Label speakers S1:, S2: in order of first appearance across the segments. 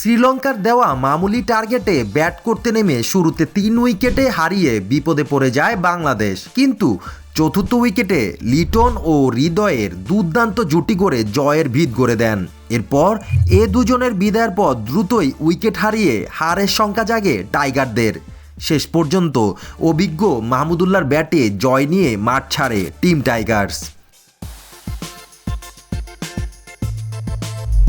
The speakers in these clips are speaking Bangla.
S1: শ্রীলঙ্কার দেওয়া মামুলি টার্গেটে ব্যাট করতে নেমে শুরুতে তিন উইকেটে হারিয়ে বিপদে পড়ে যায় বাংলাদেশ। কিন্তু চতুর্থ উইকেটে লিটন ও হৃদয়ের দুর্দান্ত জুটি করে জয়ের ভিত গড়ে দেন। এরপর এ দুজনের বিদায়ের পর দ্রুতই উইকেট হারিয়ে হারের সংখ্যা জাগে টাইগারদের। শেষ পর্যন্ত অভিজ্ঞ মাহমুদুল্লাহর ব্যাটে জয় নিয়ে মাঠ ছাড়ে টিম টাইগার্স।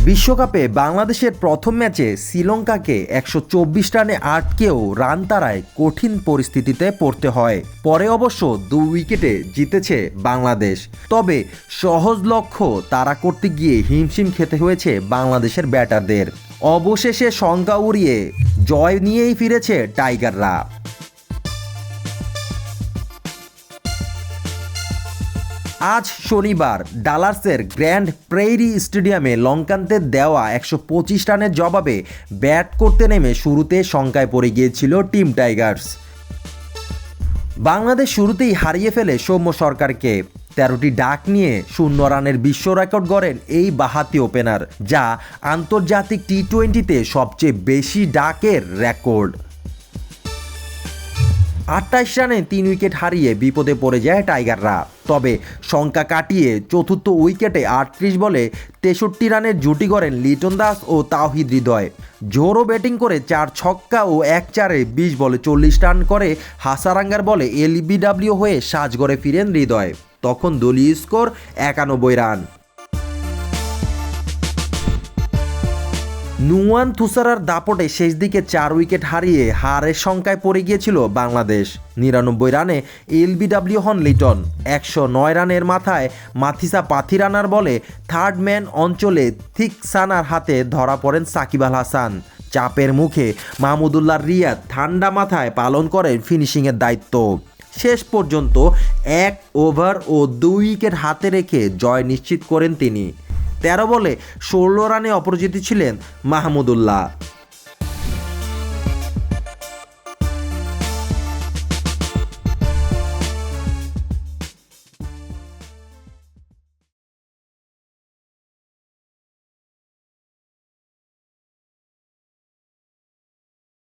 S1: বিশ্বকাপে বাংলাদেশের প্রথম ম্যাচে শ্রীলঙ্কাকে একশো চব্বিশ রানে আটকেও রান তারায় কঠিন পরিস্থিতিতে পড়তে হয়। পরে অবশ্য দু উইকেটে জিতেছে বাংলাদেশ। তবে সহজ লক্ষ্য তারা করতে গিয়ে হিমশিম খেতে হয়েছে বাংলাদেশের ব্যাটারদের। অবশেষে শঙ্কা উড়িয়ে জয় নিয়েই ফিরেছে টাইগাররা। আজ শনিবার ডালার্সের গ্র্যান্ড প্রেইরি স্টেডিয়ামে লঙ্কানদের দেওয়া একশো পঁচিশ রানের জবাবে ব্যাট করতে নেমে শুরুতে শঙ্কায় পড়ে গিয়েছিল টিম টাইগার্স। বাংলাদেশ শুরুতেই হারিয়ে ফেলে সৌম্য সরকারকে। তেরোটি ডাক নিয়ে শূন্য রানের বিশ্ব রেকর্ড গড়েন এই বাহাতি ওপেনার, যা আন্তর্জাতিক টি টোয়েন্টিতে সবচেয়ে বেশি ডাকের রেকর্ড। আটাইশ রানে তিন উইকেট হারিয়ে বিপদে পড়ে যায় টাইগাররা। তবে শঙ্কা কাটিয়ে চতুর্থ উইকেটে আটত্রিশ বলে তেষট্টি রানের জুটি করেন লিটন দাস ও তাওহিদ হৃদয়। জোরও ব্যাটিং করে চার ছক্কা ও এক চারে বিশ বলে চল্লিশ রান করে হাসারাঙ্গার বলে এলবিডাব্লিউ হয়ে সাজগড়ে ফিরেন হৃদয়। তখন দলীয় স্কোর একানব্বই রান। নুয়ান থুসারার দাপটে শেষ দিকে চার উইকেট হারিয়ে হারের সংখ্যায় পড়ে গিয়েছিল বাংলাদেশ। নিরানব্বই রানে এলবিডাব্লিউ হন লিটন, একশো নয় রানের মাথায় মাথিসা পাথিরানার বলে থার্ড ম্যান অঞ্চলে থিক সানার হাতে ধরা পড়েন সাকিব আল হাসান। চাপের মুখে মাহমুদুল্লাহ রিয়াদ ঠান্ডা মাথায় পালন করেন ফিনিশিংয়ের দায়িত্ব। শেষ পর্যন্ত এক ওভার ও দুই উইকেট হাতে রেখে জয় নিশ্চিত করেন তিনি। তেরো বলে ষোলো রানে অপরাজিত ছিলেন মাহমুদুল্লাহ